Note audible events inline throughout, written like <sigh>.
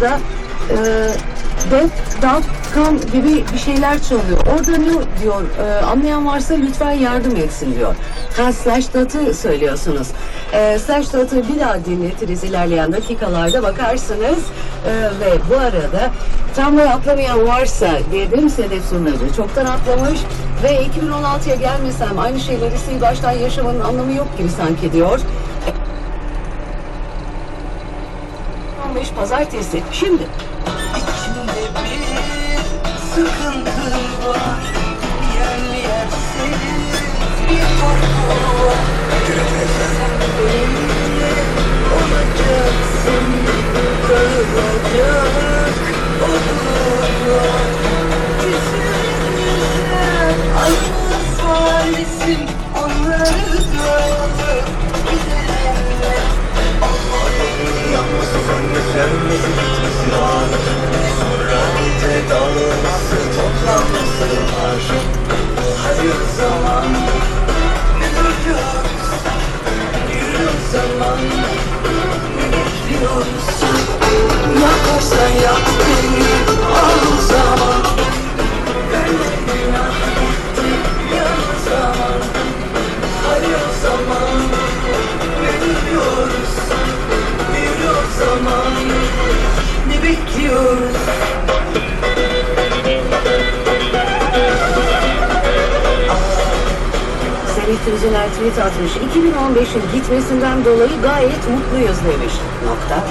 da e, Dev.com gibi bir şeyler çalıyor. Orada ne diyor? E, anlayan varsa lütfen yardım etsin diyor. Ha slash dat'ı söylüyorsunuz. E, slash dat'ı bir daha dinletiriz ilerleyen dakikalarda bakarsınız. E, ve bu arada tramvay atlamayan varsa dedim Sedef Surnacı çoktan atlamış ve 2016'ya gelmesem aynı şeyleri sil baştan yaşamanın anlamı yok gibi sanki diyor. 15 pazartesi. Şimdi. İçimde bir sıkıntı var. Yerli yersiz bir korku var. Sen benimle olacaksın bekliyoruz? Yaparsan yap beni al zaman Benden günah gitti yan zaman zaman? Yürü o zaman ne bekliyoruz? Tüzüner tweet atmış. 2015'in gitmesinden dolayı gayet mutluyuz demiş. Nokta.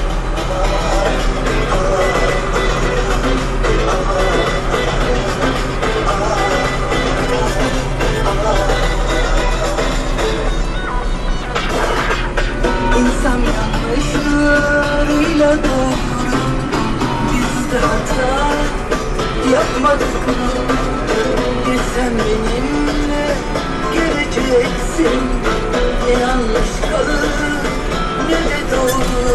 İnsan yanlışlarıyla doğru Biz de hata yapmadık mı? Sen benimle geleceksin Ne yanlış kalır ne de doğru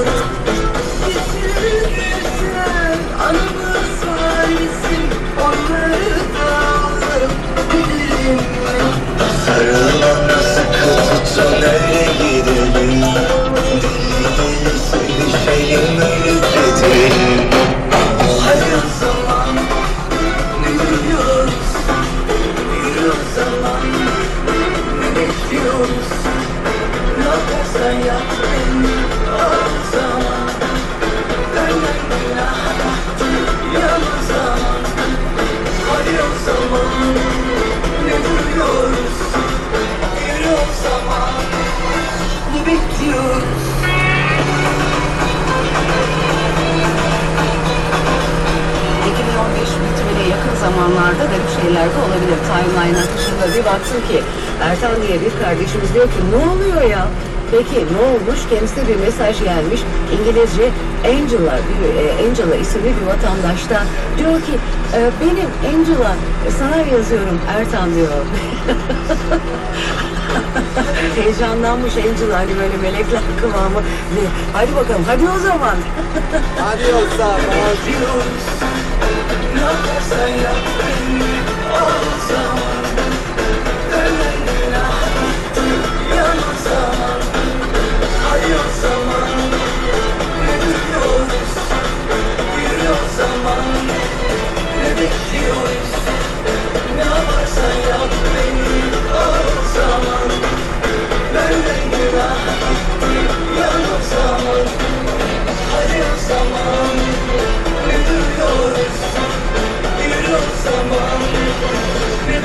zamanlarda da bir şeyler de olabilir. Timeline akışında bir baktım ki Ertan diye bir kardeşimiz diyor ki ne oluyor ya? Peki ne olmuş? Kendisine bir mesaj gelmiş. İngilizce Angela, bir, e, Angela isimli bir vatandaştan. Diyor ki e, benim Angela e, sana yazıyorum Ertan diyor. <laughs> Heyecanlanmış Angela hani böyle melekler kıvamı. Hadi bakalım hadi o zaman. Hadi yoksa Diyoruz Ne yaparsan yap beni al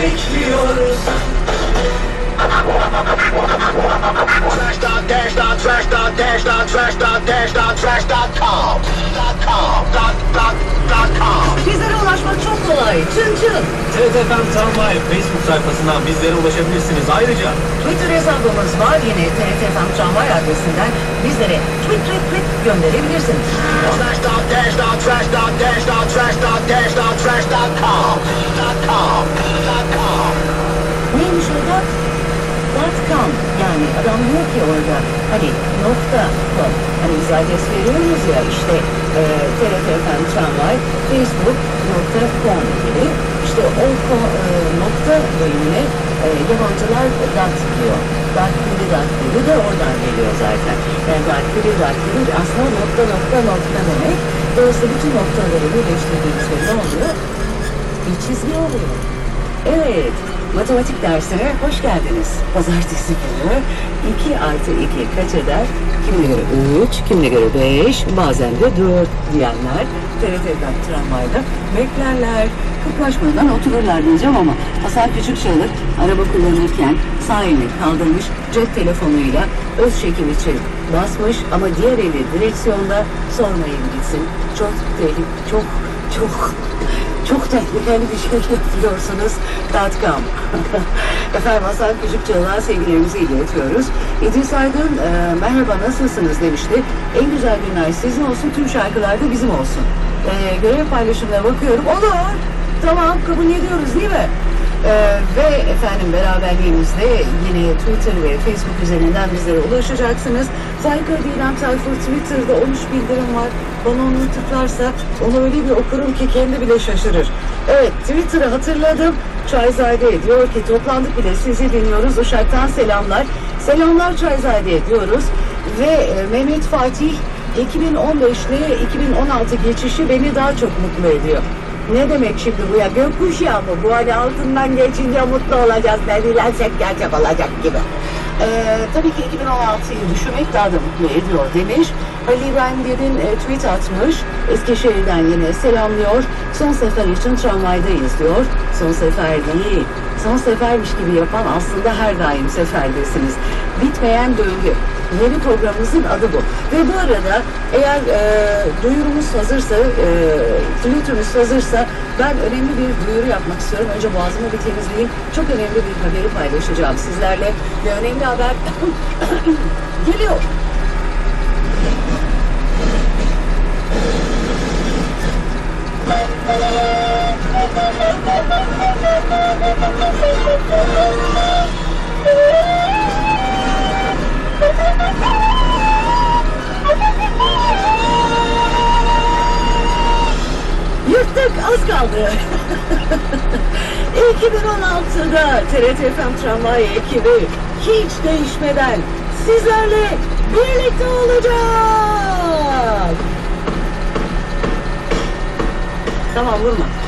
bekliyoruz? Dot dash dot dot dash dot dot dash dot dot com com Bizlere ulaşmak çok kolay. Çın çın. TRT.FM Tramvay Facebook sayfasından bizlere ulaşabilirsiniz. Ayrıca Twitter hesabımız var yine TRT.FM Tramvay adresinden bizlere tweet tweet tweet gönderebilirsiniz. Neymiş orada? Dot com yani adam diyor ki orada hani nokta com hani biz veriyoruz ya işte e, TRT.FM Tramvay Facebook nokta com gibi işte o ko- e, nokta bölümüne e, yabancılar dot diyor. Dot dot de oradan geliyor zaten. Yani dot dot aslında nokta nokta nokta demek. Dolayısıyla bütün noktaları birleştirdiğimizde ne oluyor? Bir çizgi oluyor. Evet, matematik dersine hoş geldiniz. Pazartesi günü 2 artı 2 kaç eder? Kimine göre 3, kimine göre 5, bazen de 4 diyenler TRT'den tramvayda beklerler. Kırklaşmadan otururlar diyeceğim ama Hasan Küçükçalı araba kullanırken sağ kaldırmış cep telefonuyla öz çekim için basmış ama diğer eli direksiyonda sormayın gitsin. Çok tehlikeli, çok çok tehlikeli bir şey yapıyorsunuz. .com. <laughs> Efendim Hasan Küçükçalı'na sevgilerimizi iletiyoruz. İdris Aydın e, merhaba nasılsınız demişti. En güzel günler sizin olsun, tüm şarkılar da bizim olsun. E, görev paylaşımına bakıyorum. Olur. Tamam kabul ediyoruz değil mi? Ee, ve efendim beraberliğimizde yine Twitter ve Facebook üzerinden bizlere ulaşacaksınız. Faika Didem Tayfur Twitter'da 13 bildirim var. Bana onu tıklarsa onu öyle bir okurum ki kendi bile şaşırır. Evet Twitter'ı hatırladım. Çayzade diyor ki toplandık bile sizi dinliyoruz. Uşak'tan selamlar. Selamlar Çayzade diyoruz. Ve e, Mehmet Fatih 2015 ile 2016 geçişi beni daha çok mutlu ediyor. Ne demek şimdi bu ya? Gökkuşağı mı? Bu hani altından geçince mutlu olacağız. Ne dilersek gerçek olacak gibi. Ee, tabii ki 2016'yı düşünmek daha da mutlu ediyor demiş. Ali İbrahim Dedin e, tweet atmış. Eskişehir'den yine selamlıyor. Son sefer için tramvaydayız diyor. Son sefer değil. Son sefermiş gibi yapan aslında her daim seferdesiniz. Bitmeyen döngü. Yeni programımızın adı bu. Ve bu arada eğer e, duyurumuz hazırsa, e, Twitter'ımız hazırsa ben önemli bir duyuru yapmak istiyorum. Önce boğazımı bir temizleyeyim. Çok önemli bir haberi paylaşacağım sizlerle. Ve önemli haber <coughs> geliyor. Yırttık az kaldı. 2016'da TRT FM tramvay ekibi hiç değişmeden sizlerle birlikte olacak. Tamam vurma.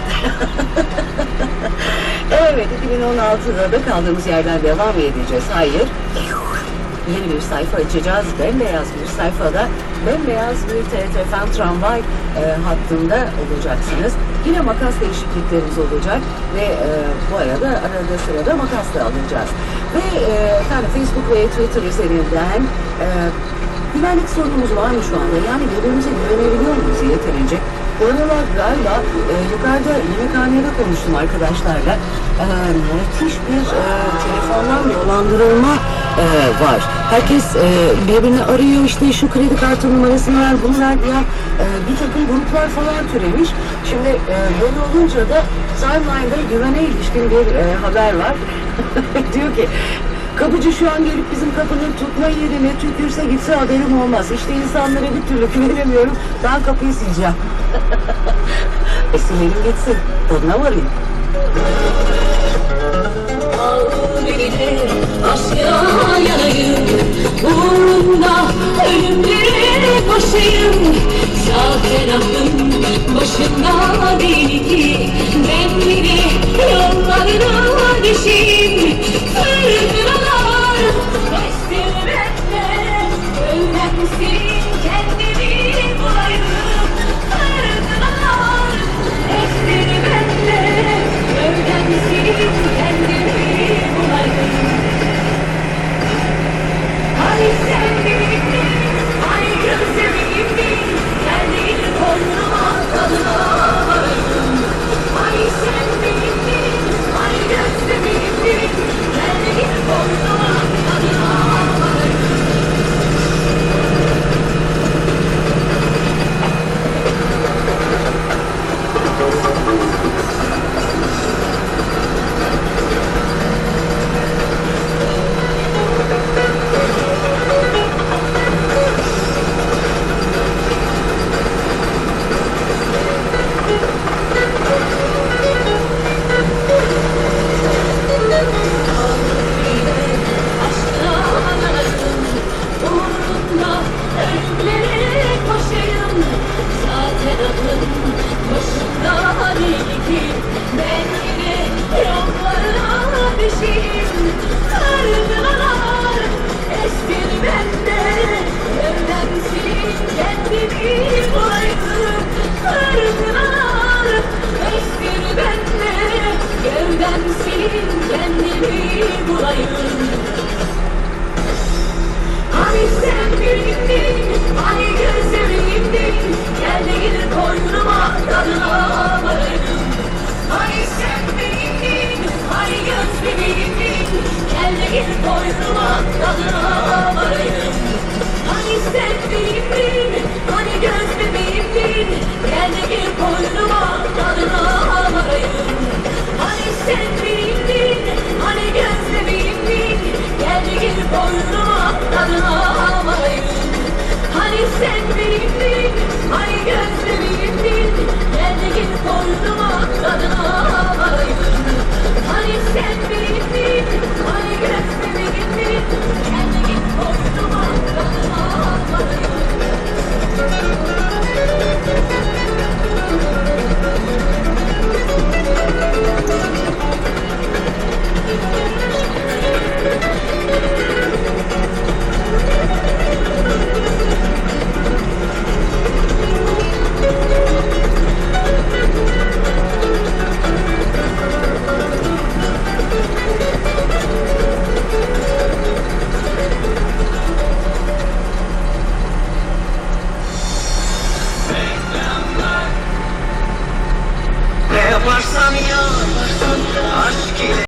<laughs> evet 2016'da da kaldığımız yerden devam edeceğiz. Hayır. Yeni bir sayfa açacağız. Bembeyaz bir sayfada bembeyaz bir TRT tramvay e, hattında olacaksınız. Yine makas değişikliklerimiz olacak ve e, bu arada arada sırada makas da alacağız. Ve e, efendim Facebook ve Twitter üzerinden e, güvenlik sorunumuz var mı şu anda? Yani birbirimize güvenebiliyor muyuz yeterince? Bu aralar galiba e, yukarıda yemekhanede konuştum arkadaşlarla. E, müthiş bir e, telefondan dolandırılma e, var. Herkes e, birbirini arıyor işte şu kredi kartı numarasını ver bunu ver diye e, bir takım gruplar falan türemiş. Şimdi e, böyle olunca da timeline'da güvene ilişkin bir e, haber var. <laughs> Diyor ki Kapıcı şu an gelip bizim kapının tutma yerine tükürse gitse haberim olmaz. İşte insanlara bir türlü güvenemiyorum. Ben kapıyı sileceğim. <laughs> e silelim gitsin. Tadına varayım. Uğrunda ölümlere koşayım Zaten aklım başımda değil ki Ben bile yollarına düşeyim Fırtınalar